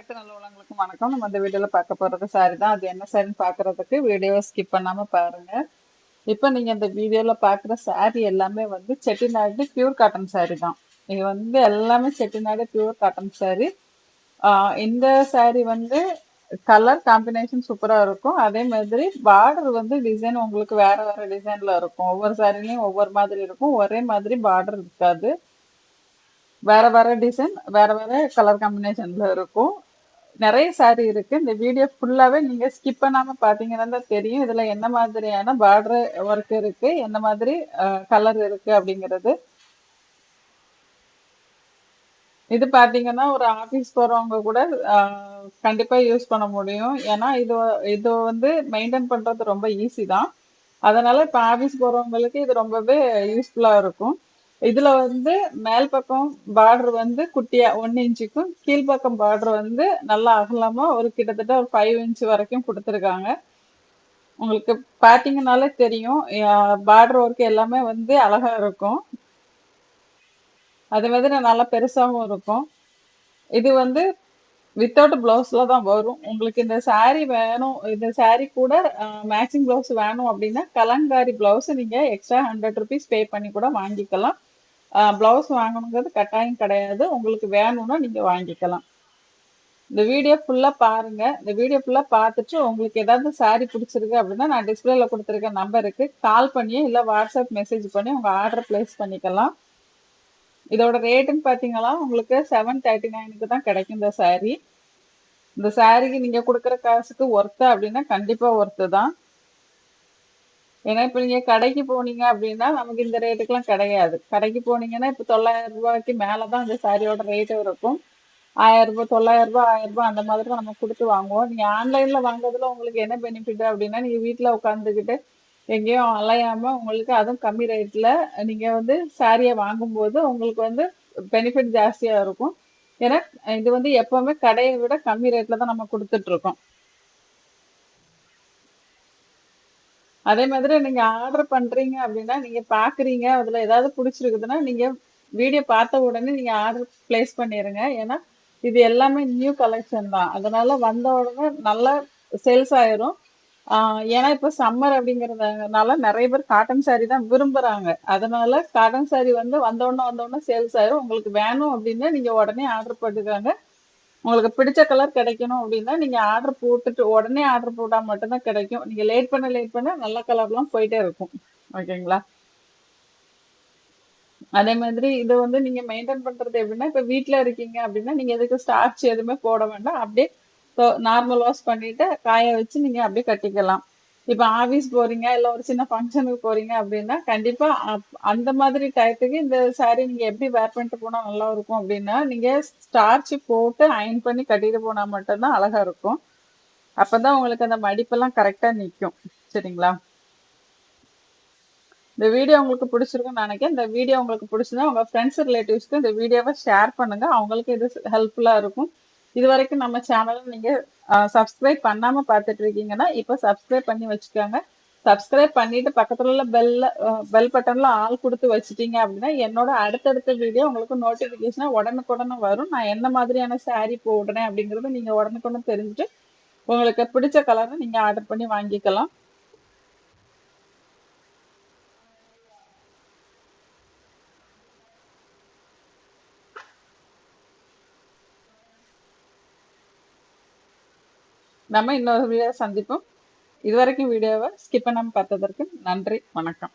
அனைத்து நல்ல உள்ளவங்களுக்கும் வணக்கம். நம்ம இந்த வீடியோல பார்க்க போறது சாரி தான் அது என்ன சாரின்னு பார்க்கறதுக்கு வீடியோவை ஸ்கிப் பண்ணாம பாருங்க. இப்போ நீங்க இந்த வீடியோல பார்க்குற சாரி எல்லாமே வந்து செட்டிநாடு பியூர் காட்டன் சாரி தான். இது வந்து எல்லாமே செட்டிநாடு பியூர் காட்டன் சாரி இந்த சாரி வந்து கலர் காம்பினேஷன் சூப்பரா இருக்கும். அதே மாதிரி பார்டர் வந்து டிசைன் உங்களுக்கு வேற வேற டிசைன்ல இருக்கும். ஒவ்வொரு சாரிலையும் ஒவ்வொரு மாதிரி இருக்கும். ஒரே மாதிரி பார்டர் இருக்காது. வேற வேற டிசைன் வேற வேற கலர் காம்பினேஷன்ல இருக்கும். நிறைய சாரி இருக்கு. இந்த வீடியோ ஃபுல்லாவே நீங்க ஸ்கிப் பண்ணாம பாத்தீங்கன்னா தான் தெரியும். இதுல என்ன மாதிரியான பார்டர் ஒர்க் இருக்கு என்ன மாதிரி கலர் இருக்கு அப்படிங்கிறது. இது பாத்தீங்கன்னா ஒரு ஆபீஸ் போறவங்க கூட கண்டிப்பா யூஸ் பண்ண முடியும். ஏன்னா இது இது வந்து மெயின்டைன் பண்றது ரொம்ப ஈஸி தான். அதனால இப்ப ஆபீஸ் போறவங்களுக்கு இது ரொம்பவே யூஸ்ஃபுல்லா இருக்கும். இதுல வந்து மேல் பக்கம் பார்டர் வந்து குட்டியா ஒன் இன்ச்சுக்கும் கீழ்ப்பக்கம் பார்டர் வந்து நல்லா அகலமா ஒரு கிட்டத்தட்ட ஒரு ஃபைவ் இன்ச் வரைக்கும் கொடுத்துருக்காங்க. உங்களுக்கு பார்த்தீங்கனாலே தெரியும். பார்டர் ஒர்க் எல்லாமே வந்து அழகா இருக்கும். அது மாதிரி நல்லா பெருசாகவும் இருக்கும். இது வந்து வித்தவுட் பிளவுஸ்ல தான் வரும். உங்களுக்கு இந்த saree வேணும் இந்த saree கூட மேட்சிங் பிளவுஸ் வேணும் அப்படின்னா கலங்காரி பிளவுஸ் நீங்க எக்ஸ்ட்ரா ஹண்ட்ரட் ருபீஸ் பே பண்ணி கூட வாங்கிக்கலாம். பிளவுஸ் வாங்கணுங்கிறது கட்டாயம் கிடையாது. உங்களுக்கு வேணும்னா நீங்கள் வாங்கிக்கலாம். இந்த வீடியோ ஃபுல்லாக பாருங்கள் இந்த வீடியோ ஃபுல்லாக பார்த்துட்டு உங்களுக்கு ஏதாவது சாரி பிடிச்சிருக்கு அப்படின்னா நான் டிஸ்பிளேல கொடுத்துருக்க நம்பருக்கு கால் பண்ணி இல்லை வாட்ஸ்அப் மெசேஜ் பண்ணி உங்கள் ஆர்டர் பிளேஸ் பண்ணிக்கலாம். இதோட ரேட்டுன்னு பார்த்தீங்கன்னா உங்களுக்கு செவன் தேர்ட்டி நைனுக்கு தான் கிடைக்கும் இந்த சாரீ இந்த சாரிக்கு நீங்கள் கொடுக்குற காசுக்கு ஒர்த்து அப்படின்னா கண்டிப்பாக ஒர்த்து தான். ஏன்னா இப்போ நீங்கள் கடைக்கு போனீங்க அப்படின்னா நமக்கு இந்த ரேட்டுக்கெலாம் கிடையாது. கடைக்கு போனீங்கன்னா இப்போ தொள்ளாயிரம் ரூபாய்க்கு மேலே தான் அந்த சாரியோட ரேட்டு இருக்கும். ஆயிரம் ரூபாய் தொள்ளாயிரம் ரூபாய் ஆயிரம் ரூபாய் அந்த மாதிரி தான் நம்ம கொடுத்து வாங்குவோம். நீங்கள் ஆன்லைனில் வாங்குறதுல உங்களுக்கு என்ன பெனிஃபிட் அப்படின்னா நீங்கள் வீட்டில் உட்காந்துக்கிட்டு எங்கேயும் அலையாமல் உங்களுக்கு அதுவும் கம்மி ரேட்டில் நீங்கள் வந்து சாரியை வாங்கும்போது உங்களுக்கு வந்து பெனிஃபிட் ஜாஸ்தியாக இருக்கும். ஏன்னா இது வந்து எப்போவுமே கடையை விட கம்மி ரேட்டில் தான் நம்ம கொடுத்துட்ருக்கோம் அதே மாதிரி நீங்க ஆர்டர் பண்றீங்க அப்படின்னா நீங்க பாக்குறீங்க அதுல ஏதாவது பிடிச்சிருக்குதுன்னா நீங்க வீடியோ பார்த்த உடனே நீங்க ஆர்டர் பிளேஸ் பண்ணிருங்க. ஏன்னா இது எல்லாமே நியூ கலெக்ஷன் தான். அதனால வந்த உடனே நல்லா சேல்ஸ் ஆயிரும். ஏன்னா இப்போ சம்மர் அப்படிங்கிறதுனால நிறைய பேர் காட்டன் சாரி தான் விரும்புறாங்க. அதனால காட்டன் சாரி வந்து வந்த உடனே வந்த உடனே சேல்ஸ் ஆயிரும். உங்களுக்கு வேணும் அப்படின்னா நீங்க உடனே ஆர்டர் போட்டுக்காங்க உங்களுக்கு பிடிச்ச கலர் கிடைக்கணும் அப்படின்னா நீங்க ஆர்டர் போட்டுட்டு உடனே ஆர்டர் போட்டா மட்டும்தான் கிடைக்கும். நீங்க லேட் பண்ண லேட் பண்ண நல்ல கலர்லாம் போயிட்டே இருக்கும். ஓகேங்களா? அதே மாதிரி இதை வந்து நீங்க மெயின்டைன் பண்றது எப்படின்னா இப்ப வீட்ல இருக்கீங்க அப்படின்னா நீங்க எதுக்கு ஸ்டார்ச் எதுவுமே போட வேண்டாம். அப்படியே நார்மல் வாஷ் பண்ணிட்டு காய வச்சு நீங்க அப்படியே கட்டிக்கலாம். இப்ப ஆபீஸ் போறீங்க இல்ல ஒரு சின்ன ஃபங்க்ஷனுக்கு போறீங்க அப்படின்னா கண்டிப்பா அப்- அந்த மாதிரி டயத்துக்கு இந்த saree நீங்க எப்படி வேர் பண்ணிட்டு போனா நல்லா இருக்கும் அப்படின்னா நீங்க ஸ்டார்ச் போட்டு அயன் பண்ணி கட்டிட்டு போனா மட்டும்தான் அழகா இருக்கும். அப்பதான் உங்களுக்கு அந்த மடிப்பெல்லாம் கரெக்டா நிக்கும். சரிங்களா? இந்த வீடியோ உங்களுக்கு பிடிச்சிருக்கும்னு நினைக்கிறேன். இந்த வீடியோ உங்களுக்கு பிடிச்சிருந்தா உங்க ஃப்ரெண்ட்ஸ் ரிலேட்டிவ்ஸ்க்கு இந்த வீடியோவை ஷேர் பண்ணுங்க. அவங்களுக்கு இது ஹெல்ப்ஃபுல்லா இருக்கும். இது வரைக்கும் நம்ம சேனலை நீங்க சப்ஸ்கிரைப் பண்ணாம பார்த்துட்டு இருக்கீங்கன்னா இப்போ சப்ஸ்கிரைப் பண்ணி வச்சுக்கோங்க. சப்ஸ்கிரைப் பண்ணிட்டு பக்கத்துல உள்ள பெல்ல பெல் பட்டன்ல ஆள் கொடுத்து வச்சுட்டீங்க அப்படின்னா என்னோட அடுத்தடுத்த வீடியோ உங்களுக்கு நோட்டிபிகேஷனா உடனுக்குடனே வரும். நான் என்ன மாதிரியான saree போடுறேன் அப்படிங்கறத நீங்க உடனுக்குடனே தெரிஞ்சுட்டு உங்களுக்கு பிடிச்ச கலரை நீங்க ஆர்டர் பண்ணி வாங்கிக்கலாம். நம்ம இன்னொரு வீடியோ சந்திப்போம். இதுவரைக்கும் வீடியோவை ஸ்கிப் பண்ணாமல் பார்த்ததற்கு நன்றி வணக்கம்.